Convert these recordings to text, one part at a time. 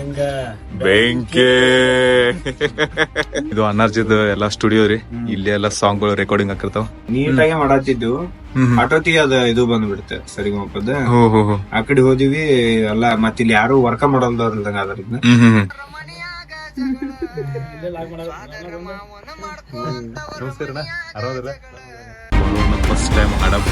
ಹೆಂಗ. ಬೆಂಕಿ. ಇದು ಅನರ್ಜಿದ್ ಎಲ್ಲಾ ಸ್ಟುಡಿಯೋ ರೀ. ಇಲ್ಲಿ ಎಲ್ಲಾ ಸಾಂಗ್ಗಳು ರೆಕಾರ್ಡಿಂಗ್ ಆಗಿರ್ತಾವ ನೀಟಾಗಿ ಮಾಡತ್ತಿದ್ದು ಆಟೋತಿ ಅದ ಇದು ಬಂದ್ಬಿಡುತ್ತೆ ಸರಿ ಹೋ ಆ ಕಡೆ ಹೋದಿವಿ ಎಲ್ಲ ಮತ್ತ ಇಲ್ಲಿ ಯಾರು ವರ್ಕ ಮಾಡಲ್ದವ್ರ ಅದರಿಂದ ಹ್ಮ್ ಹ್ಮ್ ಹ್ಮ್. ಫಸ್ಟ್ ಟೈಮ್ ಅಡಪ್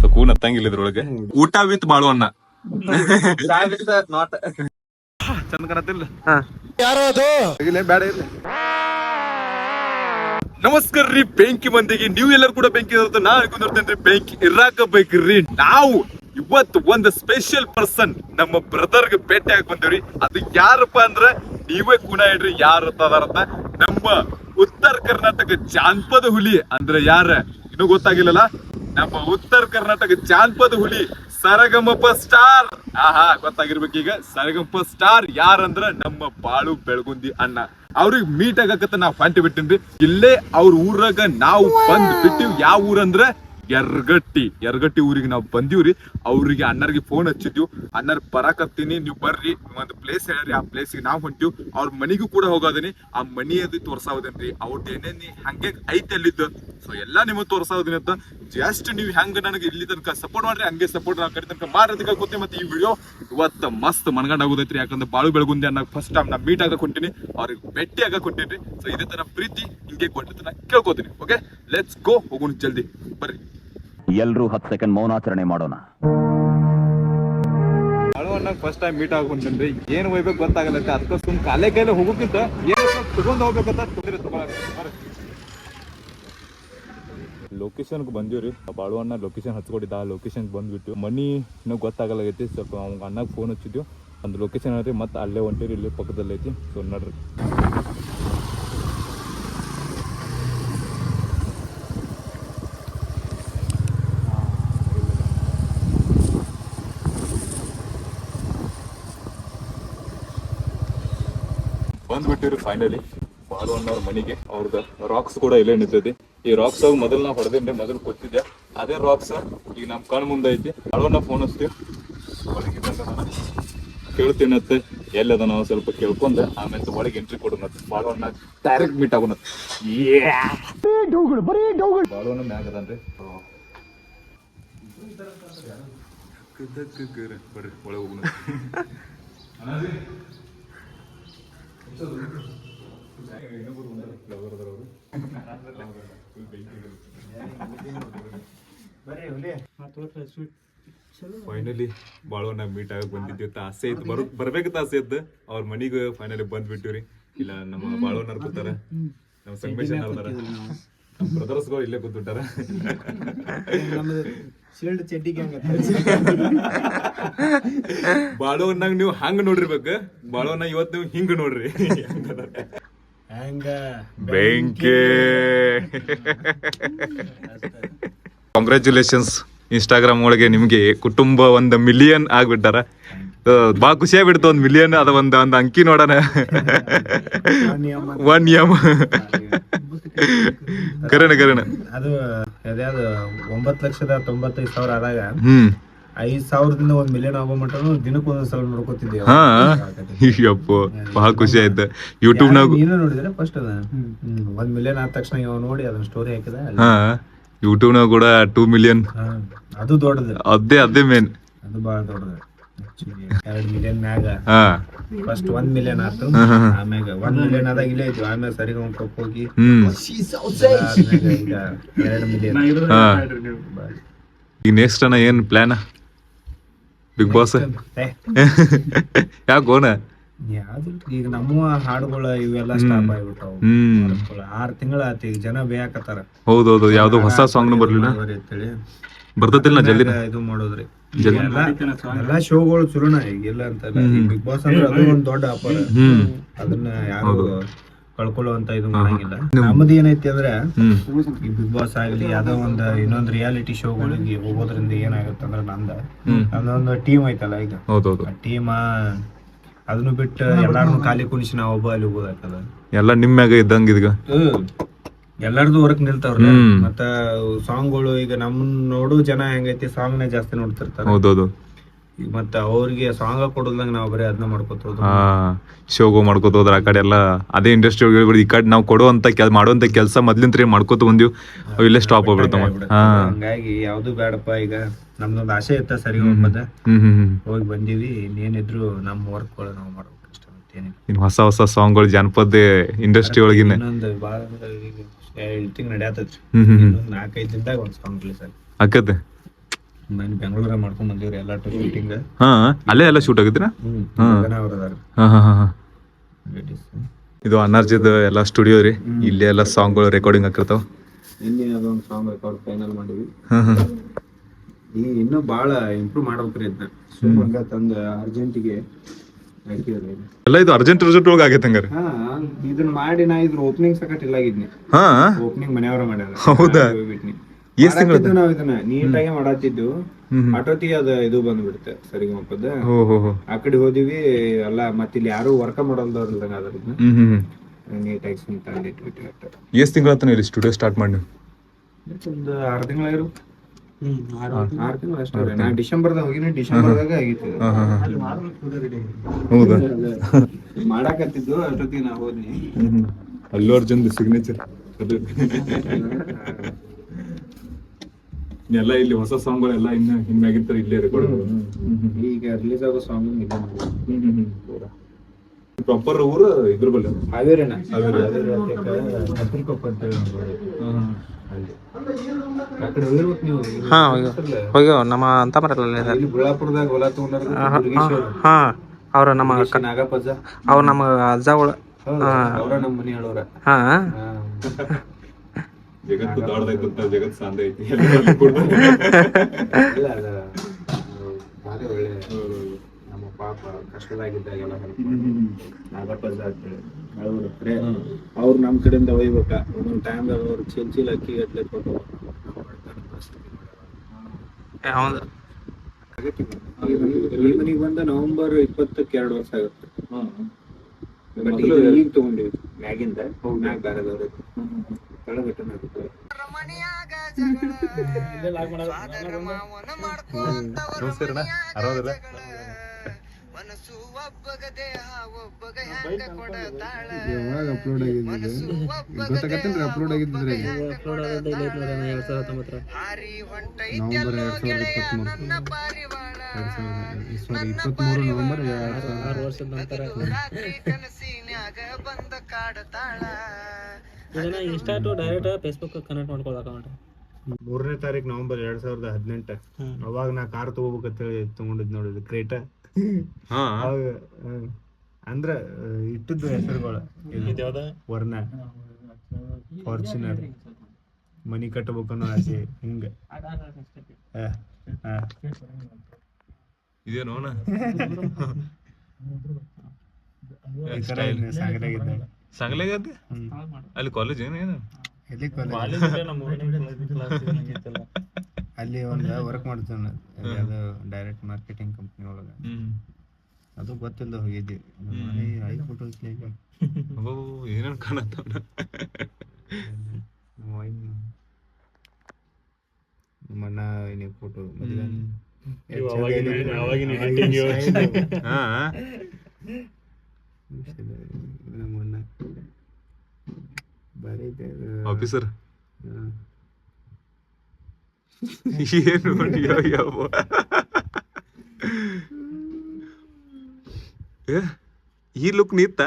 ಸೊ ಕೂನ್ ಹತ್ತಂಗಿಲ್ಲ ಇದ್ರೊಳಗೆ. ಊಟ ವಿತ್ ಬಾಳುವಣ್ಣ. ಅನ್ನ ಚಂದ ಕಾಣತ್ತಿಲ್ಲ. ಬೇಡ ಇಲ್ಲ. ನಮಸ್ಕಾರ ರೀ ಬೆಂಕಿ ಮಂದಿಗೆ. ನೀವು ಎಲ್ಲರೂ ಕೂಡ ಬೆಂಕಿ ಇರುತ್ತೆ ನಾ ಬೆಂಕಿ ಇರಾಕ ಬೇಕ್ರಿ ನಾವು ಇವತ್ತು ಒಂದು ಸ್ಪೆಷಲ್ ಪರ್ಸನ್ ನಮ್ಮ ಬ್ರದರ್ಗೆ ಭೇಟಿ ಆಗಿ ಬಂದೇವ್ರಿ ಅದು ಯಾರಪ್ಪ ಅಂದ್ರ ನೀವೇ ಕೂಡ ಹೇಳ್ರಿ ಯಾರು ಅದಾರಂತ ನಮ್ಮ ಉತ್ತರ ಕರ್ನಾಟಕ ಜಾನಪದ ಹುಲಿ ಅಂದ್ರೆ ಯಾರ? ಇನ್ನು ಗೊತ್ತಾಗಿಲ್ಲಲ್ಲ? ನಮ್ಮ ಉತ್ತರ ಕರ್ನಾಟಕ ಜಾನಪದ ಹುಲಿ ಸರಗಮಪ ಸ್ಟಾರ್. ಆಹಾ ಈಗ. ಸರಗಮಪ ಸ್ಟಾರ್ ಯಾರಂದ್ರ ನಮ್ಮ ಬಾಳು ಬೆಳಗುಂದಿ ಅಣ್ಣ. ಅವ್ರಿಗೆ ಮೀಟ್ ಆಗಕತ್ತ ನಾವು ಫಂಟಿ ಬಿಟ್ಟಿನ್ರಿ. ಇಲ್ಲೇ ಅವ್ರ ಊರಾಗ ನಾವು ಬಂದ್ ಬಿಟ್ಟಿವ್ ಯಾವ ಊರಂದ್ರ ಯರ್ಗಟ್ಟಿ ಯರ್ಗಟ್ಟಿ ಊರಿಗೆ ನಾವು ಬಂದೀವ್ರಿ. ಅವ್ರಿಗೆ ಅಣ್ಣರಿಗೆ ಫೋನ್ ಹಚ್ಚಿದ್ವಿ. ಅಣ್ಣರ್ ಬರಾಕತ್ತೀನಿ ನೀವು ಬರ್ರಿ ಒಂದು ಪ್ಲೇಸ್ ಹೇಳ್ರಿ, ಆ ಪ್ಲೇಸಿಗೆ ನಾವು ಹೊಂಟಿವ್. ಅವ್ರ ಮನೆಗೂ ಕೂಡ ಹೋಗೋದನಿ. ಆ ಮನಿ ಅದು ತೋರ್ಸಾವದೇನ್ರಿ. ಅವ್ರದ್ದು ಏನೇನಿ ಹಂಗೆ ಐತೆ ಅಲ್ಲಿದ್ದು. ಸೊ ಎಲ್ಲ ನಿಮಗೆ ತೋರ್ಸಾವದೇನಿ ಅಂತ. ಜಸ್ಟ್ ನೀವು ಹೆಂಗೆ ನನಗೆ ಇಲ್ಲಿ ತನಕ ಸಪೋರ್ಟ್ ಮಾಡ್ರಿ, ಹಂಗೆ ಸಪೋರ್ಟ್ ನಾವು ಕಡೆ ತನಕ ಮಾಡೋದಕ್ಕೆ ಕೂತಿ ಮತ್ತೆ ಈ ವಿಡಿಯೋ ಇವತ್ತು ಮಸ್ತ್ ಮನಗಂಡ ಆಗೋದೈತ್ರಿ. ಯಾಕಂದ್ರೆ ಬಾಳು ಬೆಳಗುಂದಿ ಅನ್ನೋ ಫಸ್ಟ್ ಟೈಮ್ ನಾ ಮೀಟ್ ಆಗಕ್ಕೆ ಹೊಂಟೀನಿ. ಅವ್ರಿಗೆ ಭೇಟಿ ಆಗ ಕೊಟ್ಟಿನಿ ಸೊ ಇದೇ ತರ ಪ್ರೀತಿ, ಹಿಂಗೆ ಕೊಟ್ಟಿದ್ದು ನಾ ಕೇಳ್ಕೊತೀನಿ. ಓಕೆ ಲೆಟ್ಸ್ ಗೋ ಹೋಗೋಣ ಜಲ್ದಿ. ಬರ್ರಿ. ಎಲ್ರೂ ಹತ್ತು ಸೆಕೆಂಡ್ ಮೌನಾಚರಣೆ ಮಾಡೋಣ. ಫಸ್ಟ್ ಟೈಮ್ ಮೀಟ್ ಆಗಿ ಏನು ಏನ್ ಒಯ್ಬೇಕು ಗೊತ್ತಾಗಲ್ಲ ಅದಕ್ಕೆ ಸುಮ್ ಕಾಲೇ ಕೈಲಿ ಹೋಗೋಕ್ಕಿಂತ ಏನು ತಗೊಂಡ್ ಹೋಗ್ಬೇಕಂತ ತೊಂದ್ರೆ ಲೊಕೇಶನ್ಗೆ ಬಂದಿವ್ರಿ. ಬಾಳು ಅಣ್ಣ ಲೊಕೇಶನ್ ಹಚ್ಕೊಟ್ಟಿದ್ದ ಆ ಲೊಕೇಶನ್ ಬಂದ್ಬಿಟ್ಟು ಮನಿ ಇನ್ನೂ ಗೊತ್ತಾಗಲ್ಲಾಗೈತಿ ಸ್ವಲ್ಪ ಅವ್ನ ಅಣ್ಣಗೆ ಫೋನ್ ಹಚ್ಚಿದ್ವಿ. ಒಂದು ಲೊಕೇಶನ್ ಅಂದ್ರೆ ಮತ್ತೆ ಅಲ್ಲೇ ಹೊಂಟಿರಿ ಇಲ್ಲಿ ಪಕ್ಕದಲ್ಲಿ ಐತಿ. ಸೊ ನೋಡ್ರಿ. ಬಂದ್ಬಿಟ್ಟಿರಿ ಫೈನಲಿ ಬಾಲು ಅನ್ನೋರ್ ಮನೆಗೆ ಅವ್ರದ್ದು ರಾಕ್ಸ್ ಕೂಡ ಇಲ್ಲೇ ನಿಂತೈತಿ ಈ ರಾಕ್ಸ್ ಆಗ ಮೊದಲು ನಾವು ಹೊಡೆದೇನ್ರಿ ಮೊದಲು ಕೊತ್ತಿದ್ದೆ ಅದೇ ರಾಕ್ಸ್ ಈಗ ನಮ್ ಕಣ್ ಮುಂದೆ ಐತಿ. ಅಳವನ್ನ ಫೋನ್ ಹಚ್ತೀವಿ. ಕೇಳ್ತೀನತ್ತೆ ಎಲ್ಲದ ನಾವು ಸ್ವಲ್ಪ ಕೇಳ್ಕೊಂಡೆ. ಆಮೇಲೆ ಒಳಗೆ ಎಂಟ್ರಿ ಕೊಡೋಣತ್ತೆ ಬಾಳುವನ್ನ ಡೈರೆಕ್ಟ್ ಮೀಟ್ ಆಗೋಣ ಬಾಳುವನ್ನ ಮ್ಯಾಗ ಅದನ್ರಿ ಬರ್ರಿ ಒಳಗೆ ಹೋಗೋಣ ಫೈನಲಿ ಬಾಳವನ್ನ ಮೀಟ್ ಆಗಕ್ ಬಂದಿದ್ದೀವಿ ಆಸೆ ಇತ್ತು. ಬರ್ ಬರ್ಬೇಕಂತ ಆಸೆ ಇತ್ತು. ಅವ್ರ ಮನಿಗೆ ಫೈನಲಿ ಬಂದ್ಬಿಟ್ಟಿವ್ರಿ. ಇಲ್ಲ, ನಮ್ಮ ಬಾಳವನ್ನರ್ ಕೂತಾರ ನಮ್ಮ ಸಂಗಮೇಶ್ ನಮ್ಮ ಬ್ರದರ್ಸ್ಗಳು ಇಲ್ಲೇ ಕೂತ್ಬಿಟ್ಟಾರ. ಶೀಲ್ಡ್ ಚಡ್ಡಿಗೆ ಬಾಳವನ್ನಾಗ ನೀವು ಹಂಗ ನೋಡಿರ್ಬೇಕು. ಬಾಳೋನ ಇವತ್ತು ನೀವು ಹಿಂಗ ನೋಡ್ರಿ. ಹಂಗ ಬೆಂಕಿ. ಕಾಂಗ್ರ್ಯಾಚುಲೇಷನ್ಸ್ ಇನ್ಸ್ಟಾಗ್ರಾಮ್ ಒಳಗೆ ನಿಮ್ಗೆ ಕುಟುಂಬ ಒಂದು ಮಿಲಿಯನ್ ಆಗ್ಬಿಟ್ಟಾರ. ಬಾ ಖುಷಿಯಾಗಿ ಬಿಡ್ತು ಒಂದ್ ಮಿಲಿಯನ್ ಅದ ಒಂದ್ ಒಂದ್ ಅಂಕಿ ನೋಡೋಣ. ಒನ್ ಎಂ ಕರೆಣ ಕರೆಣ ಅದು ಅದ್ಯಾವ್ದು ಒಂಬತ್ತು ಲಕ್ಷದ ತೊಂಬತ್ತೈದು ಸಾವಿರ ಆದಾಗ ಹ್ಮ್. ಐದ್ ಸಾವಿರದಿಂದ ಒಂದ್ ಮಿಲಿಯನ್ ಆಗೋ ಮಟ್ಟನು ದಿನಕ್ಕೆ ಒಂದೊಂದ್ ಸಲ ನೋಡ್ಕೋತಿದ್ದೆ ಹಾ. ಅಯ್ಯಪ್ಪ ಬಹಳ ಖುಷಿ ಆಯ್ತು. ಯೂಟ್ಯೂಬ್ನಾಗ ನೀನು ನೋಡಿದ್ರೆ ಫಸ್ಟ್ ಅದ. ಹ್ಮ್. ಒಂದ್ ಮಿಲಿಯನ್ ಆದ ತಕ್ಷಣ ಇವ ನೋಡಿ ಅದನ್ನ ಸ್ಟೋರಿ ಹಾಕಿದ. ಹಾ. ಯೂಟ್ಯೂಬ್ ಯೂಟ್ಯೂಬ್ನಾಗ ಕೂಡ ಟೂ ಮಿಲಿಯನ್ ಹಾ, ಅದು ದೊಡ್ಡದು. ಅದೇ ಅದೇ ಮೇನ್ ಅದು ಬಹಳ ದೊಡ್ಡದು. ಎರಡ್ ಮಿಲಿಯನ್ ಮ್ಯಾಗ. ಹಾ. ಫಸ್ಟ್ ಒಂದ್ ಮಿಲಿಯನ್ ಆತು. ಆಮ್ಯಾಗ ಒಂದ್ ಮಿಲಿಯನ್ ಆದಾಗ ಇಲ್ಲೇ ಇದ್ವಿ. ಆಮ್ಯಾಗ ಸರಿಗ ಹೋಗಿ. ಹ್ಮ್. ಆದ್ಮ್ಯಾಗ ಈಗ ಎರಡ್ ಮಿಲಿಯನ್ ಹಾ. ಈಗ ನೆಕ್ಸ್ಟ್ ಅಣ್ಣ ಏನ್ ಪ್ಲಾನ್ ಬಿಗ್ ಬಾಸ್ ಯಾಕೆ ಗೋಣ ಯಾವ್ದು ಈಗ ನಮ್ಮ ಹಾಡುಗಳ ಇವೆಲ್ಲ ಸ್ಟಾಪ್ ಆಗ್ಬಿಟ್ಟಾವು. ಹ್ಮ್. ಆರ್ ತಿಂಗಳ ಆತ. ಈಗ ಜನ ಬೇಯಾಕತ್ತಾರ ಹೌದೌದು. ಯಾವ್ದೋ ಹೊಸ ಸಾಂಗ್ ಬರ್ಲಿಲ್ಲ? ಬರ್ತದಿಲ್ಲ ಬರ್ತತಿಲ್ಲ ಜಲ್ದಿ ಇದು ಮಾಡೋದ್ರಿ. ಎಲ್ಲಾ ಶೋಗಳು ಶುರುನ ಈಗಿಲ್ಲ ಅಂತ ಬಿಗ್ ಬಾಸ್ ಅಂದ್ರೆ ಅದು ಒಂದ್ ದೊಡ್ಡ ಅಪಾರ. ಅದನ್ನ ಯಾರು ಕಳ್ಕೊಳ್ಳುವಂತ ಇದು ಮಾಡಂಗಿಲ್ಲ. ನಮ್ಮದು ಏನೈತಿ ಅಂದ್ರೆ ಈ ಬಿಗ್ ಬಾಸ್ ಆಗ್ಲಿ ಯಾವ್ದೋ ಒಂದ್ ಇನ್ನೊಂದ್ ರಿಯಾಲಿಟಿ ಶೋಗಳಿಗೆ ಹೋಗೋದ್ರಿಂದ ಏನಾಗುತ್ತೆ ಅಂದ್ರೆ ನಂದ. ನಂದೊಂದು ಟೀಮ್ ಐತಲ್ಲ ಈಗ. ಟೀಮ್ ಅದನ್ನು ಬಿಟ್ಟು ಎಲ್ಲಾರನ್ನು ಖಾಲಿ ಕುಣಿಸಿ ನಾವ್ ಒಬ್ಬ ಅಲ್ಲಿ ಹೋಗೋದಾಗ್ತದ. ಎಲ್ಲ ನಿಮ್ಮ್ಯಾಗ ಇದ್ದಂಗ ಇದೀಗ? ಎಲ್ಲಾರ್ದು ವರ್ಕ್ ನಿಲ್ತಾವ್ರ. ಮತ್ತ ಸಾಂಗ್ಗಳು ಈಗ ನಮ್ ನೋಡು ಜನ ಹೆಂಗೈತಿ ಸಾಂಗ್ ನೇ ಜಾಸ್ತಿ ನೋಡ್ತಿರ್ತಾರ. ಹೌದೌದು. ಈಗ ಮತ್ತ ಅವ್ರಿಗೆ ಸಾಂಗ್ ಕೊಡೋದಂಗ ನಾವು ಬರೀ ಅದನ್ನ ಮಾಡ್ಕೋತ ಹೋದ್ವಿ. ಹಾ ಶೋಗೋ ಮಾಡ್ಕೋತ ಹೋದ್ರ ಆ ಕಡೆ ಎಲ್ಲ ಅದೇ ಇಂಡಸ್ಟ್ರಿ ಹೇಳ್ಬಿಡಿ ಈ ಕಡೆ ನಾವು ಕೊಡುವಂತ ಕೆಲ್ ಮಾಡುವಂತ ಕೆಲಸ ಮೊದ್ಲಿಂತ್ರ ಮಾಡ್ಕೋತ ಬಂದಿವ್ ಅವ್ ಇಲ್ಲೇ ಸ್ಟಾಪ್ ಆಗ್ಬಿಡ್ತಾವ ಹಂಗಾಗಿ ಯಾವ್ದು ಬೇಡಪ್ಪ ಈಗ ನಮ್ದೊಂದು ಆಸೆ ಇತ್ತ ಸರಿ ಹೋಗ್ಬದ. ಹೋಗಿ ಬಂದಿವಿ ಇನ್ನೇನಿದ್ರು ನಮ್ಮ ವರ್ಕ್ಗಳು ನಾವು ಮಾಡ್ಬೇಕು ಅಷ್ಟೇ ಮತ್ತೇನಿಲ್ಲ. ಇನ್ ಹೊಸ ಹೊಸ ಸಾಂಗ್ಗಳು ಜನಪದ ಇಂಡಸ್ಟ್ರಿ ಒಳಗಿನ. ಎರಡು ತಿಂಗ್ ಹ್ಮ್ ಹ್ಮ್ ನಾಲ್ಕೈದು ದಿನದಾಗ ಒಂದು ಸಾಂಗ್ ರಿಲೀಸ್ ಆಗಿ ಆಕತ್ತೆ? ನಾನು ಬೆಂಗಳೂರ ಮಾಡ್ಕೊಂಡ್ ಬಂದಿವ್ರಿ ಎಲ್ಲ ಶೂಟಿಂಗ್ ಹಾ ಅಲ್ಲೇ ಎಲ್ಲ ಶೂಟ್ ಆಗಿದ್ರಾ ಹಾ. ಇದು ಅನರ್ಜಿದ ಎಲ್ಲ ಸ್ಟುಡಿಯೋ ರೀ. ಇಲ್ಲೇ ಎಲ್ಲ ಸಾಂಗ್ಗಳು ರೆಕಾರ್ಡಿಂಗ್ ಆಗಿರ್ತಾವ ನಿನ್ನೆ ಅದೊಂದು ಸಾಂಗ್ ರೆಕಾರ್ಡ್ ಫೈನಲ್ ಮಾಡಿವಿ ಇನ್ನೂ ಭಾಳ ಇಂಪ್ರೂವ್ ಮಾಡ್ಬೇಕ್ರಿ ಅದನ್ನ ಸುಮ್ಮನೆ ತಂದ ಅರ್ಜೆಂಟಿಗೆ ಎಲ್ಲ ಇದು ಅರ್ಜೆಂಟ್ ರಿಸಲ್ಟ್ ಒಳಗೆ ಆಗೈತೆ ಹಂಗಾರೆ. ಹಾ ಇದನ್ನ ಮಾಡಿ ನಾ ಇದ್ರ ಓಪನಿಂಗ್ ಸಕಟ್ ಇಲ್ಲ ಆಗಿದ್ನಿ. ಹಾ? ಓಪನಿಂಗ್ ಮನೆಯವರ ಮಾಡ್ಯಾರ ಹೌದಾ? ಹೋಗ್ಬಿಟ್ನಿ. ಎಷ್ಟು ತಿಂಗಳು ನಾವು ಇದನ್ನ ನೀಟಾಗಿ ಮಾಡಾತಿದ್ದು ಹ್ಮ್. ಆಟೋತಿಗೆ ಅದ ಇದು ಬಂದ್ಬಿಡುತ್ತೆ ಸರಿ ಮಪ್ಪದ ಆ ಕಡೆ ಹೋದಿವಿ ಎಲ್ಲ ಮತ್ತೆ ಇಲ್ಲಿ ಯಾರು ವರ್ಕ ಹ್ಮ್ ಹ್ಮ್ ನೀಟಾಗಿ ಸುಮ್ಮನೆ ತಂದು ಇಟ್ಬಿಟ್ಟಿವಿ ಅಷ್ಟೇ ಎಷ್ಟು ತಿಂಗಳ ಇಲ್ಲಿ ಸ್ಟುಡಿಯೋ ಸ್ಟಾರ್ಟ್ ಮಾಡಿ? ಒಂದು ಆರು ತಿಂಗಳಾಗಿರು ಆರು ತಿಂಗಳು. ಅಷ್ಟೇ ರೀ. ನಾ ಡಿಸೆಂಬರ್ದಾಗ ಹೋಗಿನಿ ಡಿಸೆಂಬರ್ದಾಗ ಆಗಿತ್ತು. ಹೌದಾ? ಮಾಡಾಕತ್ತಿದ್ದು ಅಷ್ಟೊತ್ತಿಗೆ ನಾ ಹೋದ್ನಿ. ಅಲ್ಲು ಸಿಗ್ನೇಚರ್ ಎಲ್ಲ ಇಲ್ಲಿ ಹೊಸ ಸಾಂಗ್ ಎಲ್ಲ ಇನ್ನ ಹಿಂಗಾಗಿರ್ತಾರೆ ಇಲ್ಲೇ ರೆಕಾರ್ಡ್ ಈಗ ರಿಲೀಸ್ ಆಗೋ ಸಾಂಗ್ ಇದೆ ಪ್ರಾಪರ್ ಊರು ಇದ್ರ ಬಲ್ಲ ಹಾವೇರಿನ? ಹಾವೇರಿ. ಹತ್ತಿರಕೊಪ್ಪ ಅಂತ ಹೇಳಿ ಅಲ್ಲಿ. ಹಾ ಹೋಗ್ಯಾವ ಹೋಗ್ಯಾವ ನಮ್ಮ ಅಂತ ಬರಲ್ಲ ಹಾ ಅವ್ರ ನಮ್ಮ ಅಕ್ಕ ನಾಗಪ್ಪಜ್ಜ ಅವ್ರ ನಮ್ಮ ಅಜ್ಜಗಳ ಅವ್ರ ಹಾಂ. ಜಗತ್ತು ಹೇಳೋರ ಹಾ ಜಗತ್ತು ಸಾಂದ ಐತಿ ಪಾಪ ಕಷ್ಟದಾಗಿದ್ದಾಗೆಲ್ಲ ಹೆಲ್ಪ್ ನಾಗಪ್ಪಜ್ಜ ಅಂತೇಳಿ ಅವ್ರು ಅವ್ರು ನಮ್ಮ ಕಡೆಯಿಂದ ಒಯ್ಬೇಕ? ಒಂದೊಂದು ಟೈಮ್ದಾಗ ಅವ್ರು ಚೀಲ ಚೀಲ ಅಕ್ಕಿ ಗಟ್ಲೆ ಕೊಟ್ಟು ಬಂದ ನವೆಂಬರ್ ಇಪ್ಪತ್ತಕ್ಕೆ ಎರಡು ವರ್ಷ ಆಗುತ್ತೆ. ಬಟ್ ಈಗ ತಗೊಂಡಿವಿ. ಮ್ಯಾಗಿಂದ ಮ್ಯಾಗ ಬೇರೆದವ್ರು. ಕೆಳಗಟ್ಟನ ನಮಸ್ಕಾರ ಆರಾಮದಿಲ್ಲ ಯಾವಾಗ ಅಪ್ಲೋಡ್ ಆಗಿದ್ದು ಗೊತ್ತಾಗತ್ತೇನ್ರಿ ಅಪ್ಲೋಡ್ ಆಗಿದ್ದರೆ ಅಪ್ಲೋಡ್ ಆದದ್ದು ಇಲ್ಲ ಐತ್ ನೋಡ್ರಿ ಎರಡ್ ಸಾವಿರ ಹತ್ತೊಂಬತ್ತರ. ನವೆಂಬರ್ ಎರಡ್ ಸಾವಿರದ ಇಪ್ಪತ್ತ್ಮೂರು. ಎರಡ್ ಸಾವಿರದ ಸಾರಿ ಇಪ್ಪತ್ತ್ಮೂರು ನವೆಂಬರ್ ಎರಡ್ ಸಾವಿರದ ಆರು ವರ್ಷದ ನಂತರ. ಇದನ್ನ insta to direct Facebook connect ಮಾಡ್ಕೊಳ್ಳೋ ಅಕೌಂಟ್ ಮೂರನೇ ತಾರೀಕು ನವೆಂಬರ್ ಎರಡ್ ಸಾವಿರದ ಹದಿನೆಂಟು. ಅವಾಗ ನಾ ಕಾರ್ ತಗೋಬೇಕಂತೇಳಿ ತಗೊಂಡಿದ್ ನೋಡಿದ್ರಿ ಕ್ರೇಟ ಹಾ. ಅಂದ್ರ ಇಟ್ಟದ್ದು ಹೆಸರುಗಳು ವರ್ಣ ಫಾರ್ಚುನರ್ ಮನಿ ಕಟ್ಟಬೇಕನ್ನೋ ಆಸೆ ಹಿಂಗ. ಇದೇನೋ. ಸಂಗಲಾಗತ್ತೆ. ಅಲ್ಲಿ ಕಾಲೇಜ್ ಏನೇನು? ಅಲ್ಲಿ ಒಂದು ವರ್ಕ್ ಮಾಡ್ತಾನೆ ಅದು ಡೈರೆಕ್ಟ್ ಮಾರ್ಕೆಟಿಂಗ್ ಕಂಪ್ನಿ ಒಳಗ. ಅದು ಗೊತ್ತಿಲ್ಲ ಹೋಗಿದ್ವಿ ಐದು ಫೋಟೋ ಈಗ. ಅಬ್ಬೋ ಏನೇನ್ ನಮ್ಮ ಅಣ್ಣ ಏನೇ ಫೋಟೋ ಮದುವೆ ಐತೆ. ಆಫೀಸರ್. ಏನು. ಏ, ಈ ಲುಕ್ ನಿತ್ತ.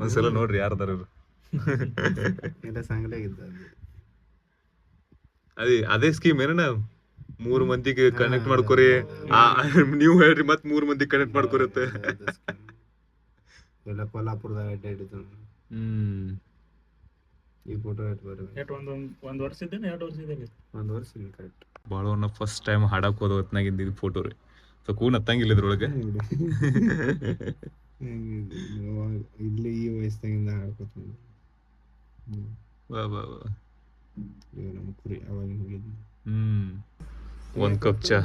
ಒಂದ್ಸಲ ನೋಡ್ರಿ ಯಾರ್ದಾರ ಅದು. ಅದೇ ಸ್ಕೀಮ್ ಏನ ಮೂರ್ ಮಂದಿಗೆ ಕನೆಕ್ಟ್ ಮಾಡ್ಕೊರಿ ಆ, ನೀವು ಹೇಳ್ರಿ ಮತ್ ಮೂರ್ ಮಂದಿ ಕನೆಕ್ಟ್ ಮಾಡ್ಕೊರತ್ತೆ. ಎಲ್ಲ ಕೊಲ್ಲಾಪುರದಾಗ ಅಡ್ಡಾಡಿದ್ದು ಹ್ಮ್ ಈ ಫೋಟೋ ಇಟ್ಟು ಬರ್ರಿ ಒಂದು ವರ್ಷ ಇದ್ದೇನೆ ಎರಡು ವರ್ಷ ಇದ್ದೇನೆ. ಒಂದು ವರ್ಷ ಇಲ್ಲ ಕರೆಕ್ಟ್ ಬಾಳವನ್ನ ಫಸ್ಟ್ ಟೈಮ್ ಹಾಡಕ್ಕೆ ಹೋದ ಹೊತ್ನಾಗ ಇದ್ದಿದ್ದು ಫೋಟೋ ರೀ. ಸೊ ಕೂನ್ ಹತ್ತಂಗಿಲ್ಲ ಇದ್ರೊಳಗೆ. ಇಲ್ಲಿ ಈ ವಯಸ್ಸಾಗಿಂದ ಹಾಡ್ಕೊತ ಬಂದೆ. ಹ್ಮ್. ವಾ ವಾ ವಾ. ಇವ ನಮ್ಮ ಕುರಿ ಅವಾಗ ಹೋಗಿದ್ವಿ ಹ್ಮ್. ಒಂದ್ ಕಪ್ ಚಾ.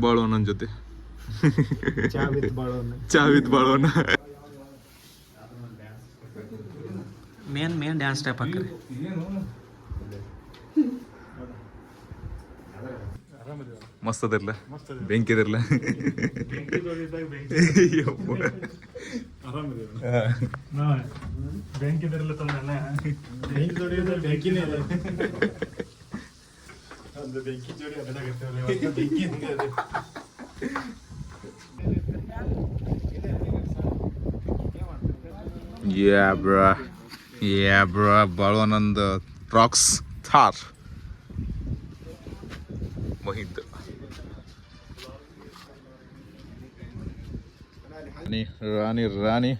ಬಾಳವಣ್ಣನ ಜೊತೆ. ಚಾ ವಿತ್ ಬಾಳವನ ಚಾ ವಿತ್ ಮೇನ್ ಮೇನ್ ಡ್ಯಾನ್ಸ್ ಸ್ಟೆಪ್ ಹಾಕ್ರಿ. ಮಸ್ತ್ ಅದಿರ್ಲ ಬೆಂಕಿ. ಇದಿರ್ಲ ಬೆಂಕಿ ಬೆಂಕಿ Yeah, bruh. Yeah, bruh. ಬಾಳವನಂದ ರಾಕ್ಸ್ ಥಾರ್. ಮಹಿಂದ್ ರಾಣಿ ರಾಣಿ ರಾಣಿ.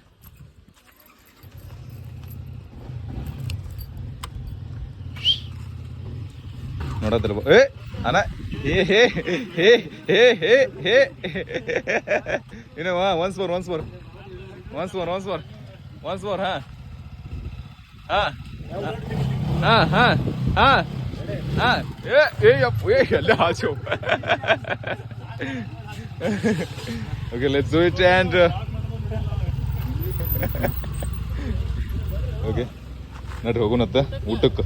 ನೋಡದ್ರ ಏ ಅಣ್ಣ ಹೇ ಹೇ ಹೇ ಹೇ ಹೇ ಹೇ. ಏನವ once more once more once more once more once more ಹಾ. ಹಾ. ಏ ಏ, ಯಪ್ಪ, ಏ, ಎಲ್ಲ ಓಕೆ ನಡ್ರಿ ಹೋಗೋಣತ್ತ ಊಟಕ್ಕೆ.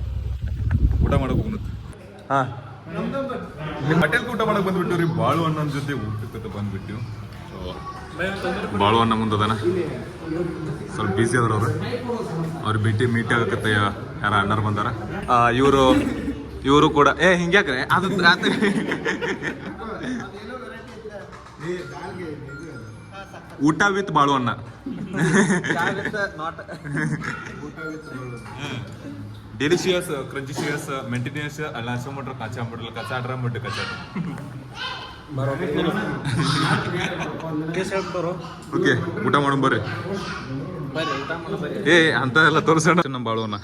ಊಟ ಮಾಡಕ್ ಹೋಗೋಣತ್ತ ಹಾ. ಹೋಟೆಲ್ ಊಟ ಮಾಡಕ್ ಬಂದ್ಬಿಟ್ಟು ರೀ ಬಾಳು ಅಣ್ಣನ ಜೊತೆ ಊಟಕ್ಕೆ ಬಂದ್ಬಿಟ್ಟು ಬಾಳು ಅನ್ನ ಮುಂದದನ? ಸ್ವಲ್ಪ ಬಿಸಿ ಅದ್ರ ಅವ್ರು. ಅವ್ರು ಭೇಟಿ ಮೀಟ್ ಆಗಕತ್ತೆ ಯಾರ ಅಣ್ಣರು ಬಂದಾರ? ಇವರು ಇವರು ಕೂಡ ಏ ಹಿಂಗ್ಯಾಕ್ರೆ? ಅದು ಊಟ ವಿತ್ ಬಾಳು ಅನ್ನ ಡೆಲಿಶಿಯಸ್ ಕ್ರಂಚಿಶಿಯಸ್ ಮೆಂಟಿನಿಯಸ್ ಅಲ್ಲ ಕಚ್ಚಾ ಕಚಾಡ್ರ ಮಟ್ಟ ಕಚಾಡ ಓಕೆ ಊಟ ಮಾಡೋಣ ಬರ್ರಿ. ಏ ಅಂತ ಎಲ್ಲ ತೋರಿಸೋಣ ನಮ್ಮ ಬಾಳುವನ್ನ.